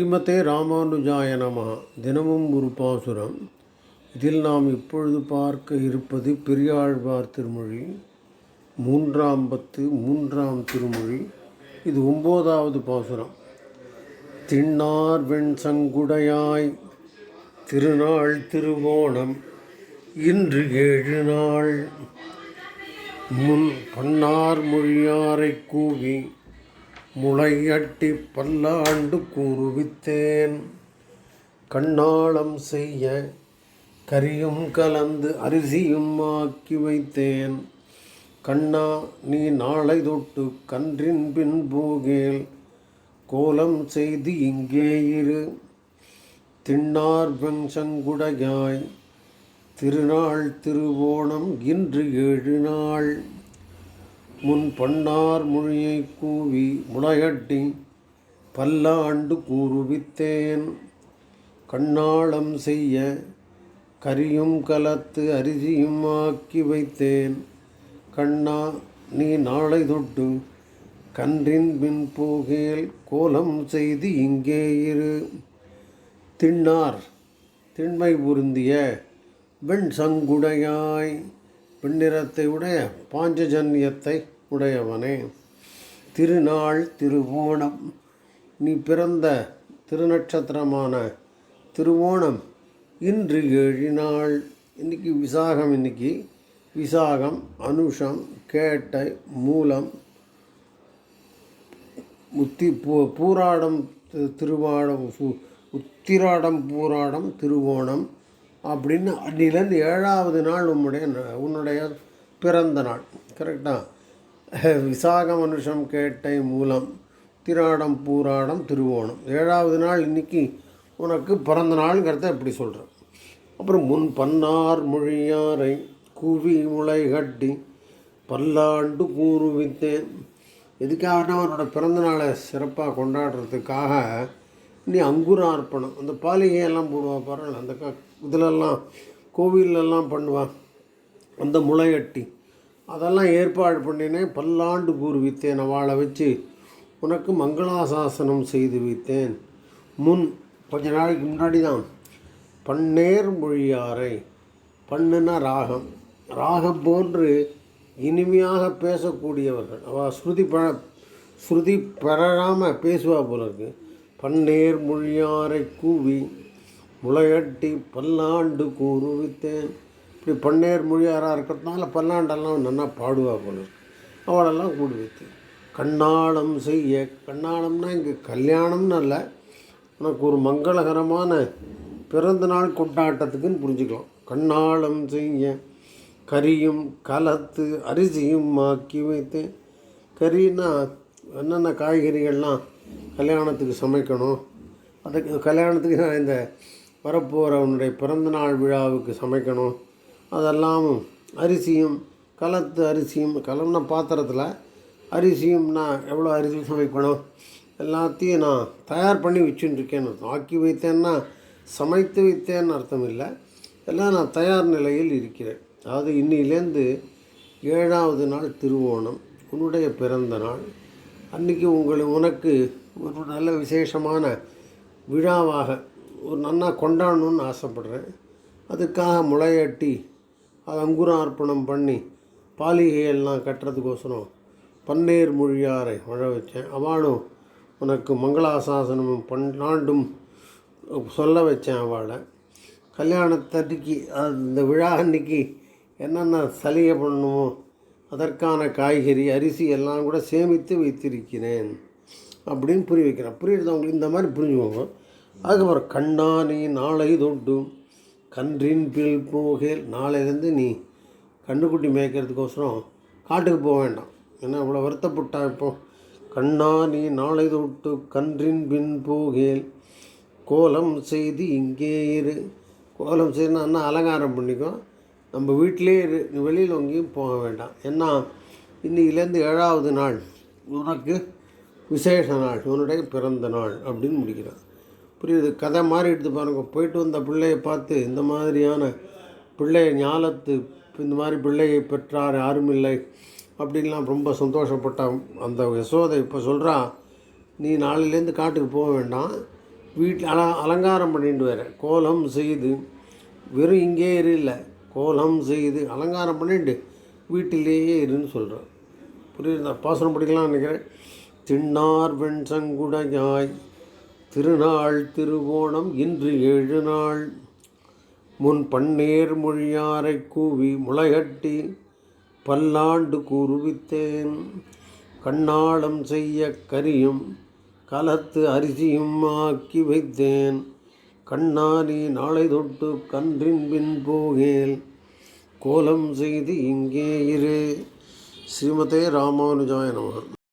ஸ்ரீமதே ராமானுஜாய நம தினமும் ஒரு பாசுரம். இதில் நாம் இப்பொழுது பார்க்க இருப்பது பெரியாழ்வார் திருமொழி. மூன்றாம் பத்து மூன்றாம் திருமொழி. இது ஒம்போதாவது பாசுரம். திண்ணார் வெண் சங்குடையாய் திருநாள் திருவோணம் இன்று ஏழு நாள். முன் பன்னார் மொழியாரைக் கூவி முளையட்டி பல்லாண்டு கூறுவித்தேன். கண்ணாளம் செய்ய கரியும் கலந்து அரிசியும் ஆக்கி வைத்தேன். கண்ணா நீ நாளை தொட்டு கன்றின் பின் போகேல். கோலம் செய்து இங்கே இரு. திண்ணார் வெஞ்சங்குடையாய் திருநாள் திருவோணம் இன்று ஏழு நாள். முன் பண்ணார் மொழியை கூவி முளையட்டி பல்லாண்டு கூறுவித்தேன். கண்ணாளம் செய்ய கரியும் கலத்து அரிசியும் ஆக்கி வைத்தேன். கண்ணா நீ நாளை தொட்டு கன்றின் பின் போகேல் கோலம் செய்து இங்கே இரு. திண்ணார் திண்மை பொருந்திய வெண் சங்குடையாய் பெண்ணிறத்தை உடைய பாஞ்சஜன்யத்தை உடையவனே. திருநாள் திருவோணம். நீ பிறந்த திருநட்சத்திரமான திருவோணம் இன்று ஏழு நாள். இன்னைக்கு விசாகம் இன்னைக்கு விசாகம் அனுஷம் கேட்டை மூலம் உத்தி பூ பூராடம் திருவாடம் உத்திராடம் பூராடம் திருவோணம் அப்படின்னு அன்னிலேருந்து ஏழாவது நாள் உன்னுடைய உன்னுடைய பிறந்த நாள். கரெக்டாக விசாக மனுஷம் கேட்டை மூலம் திராடம் பூராடம் திருவோணம். ஏழாவது நாள் இன்னைக்கு உனக்கு பிறந்த நாளுங்கிறத இப்படி சொல்கிறேன் அப்புறம் முன் பன்னார் மொழியாரை குவி முளை கட்டி பல்லாண்டு கூறுவித்தேன். எதுக்காகனா அவனோட பிறந்த நாளை சிறப்பாக கொண்டாடுறதுக்காக நீ அங்குரார்ப்பணம் அந்த பாலிகையெல்லாம் போடுவா பாருங்கள் அந்த க இதிலெல்லாம் கோவிலெல்லாம் பண்ணுவான் அந்த முளையட்டி அதெல்லாம் ஏற்பாடு பண்ணினேன் பல்லாண்டு கூறுவித்தேன் அவளை வச்சு. உனக்கு மங்களாசாசனம் செய்து வைத்தேன். முன் கொஞ்ச நாளைக்கு முன்னாடி தான் பன்னேர் மொழியாரை பண்ணுனா ராகம். ராகம் போன்று இனிமையாக பேசக்கூடியவர்கள். அவள் ஸ்ருதி ப ஸ்ருதி பெறாமல் பேசுவா போல இருக்கு. பன்னேர் மொழியாரை கூவி முளையட்டி பல்லாண்டு கூறுவித்தேன் இப்படி பன்னேர் மொழியாராக இருக்கிறதுனால பல்லாண்டெல்லாம் நல்லா பாடுவா போல இருக்கு. அவளெல்லாம் கூடி வைத்து கண்ணாளம் செய்ய கண்ணாளம்னா இங்கே கல்யாணம்னு அல்ல. உனக்கு ஒரு மங்களகரமான பிறந்த நாள் கொண்டாட்டத்துக்குன்னு புரிஞ்சுக்கலாம். கண்ணாளம் செய்ய கரியும் கலத்து அரிசியும் ஆக்கி வைத்தேன் கறின்னா என்னென்ன காய்கறிகள்லாம் கல்யாணத்துக்கு சமைக்கணும்? அதுக்கு கல்யாணத்துக்கு நான் இந்த வரப்போகிறவனுடைய பிறந்தநாள் விழாவுக்கு சமைக்கணும். அதெல்லாம் அரிசியும் கலத்து அரிசியும் கலம்ன பாத்திரத்தில் அரிசியும் நான் எவ்வளோ அரிசி சமைக்கணும்? எல்லாத்தையும் நான் தயார் பண்ணி வச்சுட்டுருக்கேன்னு அர்த்தம். ஆக்கி வைத்தேன்னா சமைத்து வைத்தேன்னு அர்த்தம் இல்லை எல்லாம் நான் தயார் நிலையில் இருக்கிறேன். அதாவது இன்னிலேருந்து ஏழாவது நாள் திருவோணம் உன்னுடைய பிறந்த நாள். அன்றைக்கி உங்களை உனக்கு ஒரு நல்ல விசேஷமான விழாவாக ஒரு நன்னா கொண்டாடணும்னு ஆசைப்படுறேன். அதுக்காக முளையட்டி அது அங்குரார்ப்பணம் பண்ணி பாலிகையெல்லாம் கட்டுறதுக்கோசரம் பன்னீர் மொழியாரை வழ வச்சேன். அவளும் உனக்கு மங்களாசாசனமும் பன்னாண்டும் சொல்ல வச்சேன் அவளை. கல்யாணத்தன்னைக்கு அது இந்த விழா அன்னைக்கு என்னென்ன சலுகை பண்ணுமோ அதற்கான காய்கறி அரிசி எல்லாம் கூட சேமித்து வைத்திருக்கிறேன் அப்படின்னு புரிய வைக்கிறேன். புரியுறது அவங்களுக்கு இந்த மாதிரி புரிஞ்சுக்கோங்க. அதுக்கப்புறம் கண்ணாணி நாளை தொட்டும். கன்றின் பில் போகேல் நாளையிலேருந்து நீ கண்ணுக்குட்டி மேய்க்கிறதுக்கோசரம் காட்டுக்கு போக வேண்டாம். ஏன்னா இவ்வளோ வருத்தப்பட்டா இப்போ. கண்ணா நீ நாளை தொட்டு கன்றின் பின் போகேல் கோலம் செய்து இங்கே இரு. கோலம் செய்யணும்னா என்ன அலங்காரம் பண்ணிக்கும் நம்ம வீட்டிலே இரு. நீ வெளியில் எங்கேயும் போக வேண்டாம். ஏன்னா இன்றைக்கிலேருந்து ஏழாவது நாள். உனக்கு விசேஷ நாள். உன்னுடைய பிறந்த நாள் அப்படின்னு முடிக்கிறான். புரியுது? கதை மாதிரி எடுத்து பாருங்க. போயிட்டு வந்த பிள்ளையை பார்த்து இந்த மாதிரியான பிள்ளையை ஞாலத்து இந்த மாதிரி பிள்ளையை பெற்றார் யாரும் இல்லை அப்படின்லாம் ரொம்ப சந்தோஷப்பட்டான் அந்த யசோதை இப்போ சொல்கிறா நீ நாளையிலேருந்து காட்டுக்கு போக வேண்டாம். வீட்டில் அல அலங்காரம் பண்ணிட்டு வர. கோலம் செய்து வெறும் இங்கே இரு இல்லை. கோலம் செய்து அலங்காரம் பண்ணிட்டு வீட்டிலேயே இருன்னு சொல்கிறார் புரியுது? பாசனம் படிக்கலாம் நினைக்கிறேன். தின்னார் வெண் சங்குடையாய் திருநாள் திருவோணம் இன்று ஏழு நாள். முன் பன்னேர் மொழியாரை கூவி முளைகட்டி பல்லாண்டு கூறுவித்தேன். கண்ணாளம் செய்ய கரியும் கலத்து அரிசியும் ஆக்கி வைத்தேன். கண்ணாரி நாளை தொட்டு கன்றின் பின் போகேல். கோலம் செய்து இங்கே இரு. ஸ்ரீமதே ராமானுஜாய நமः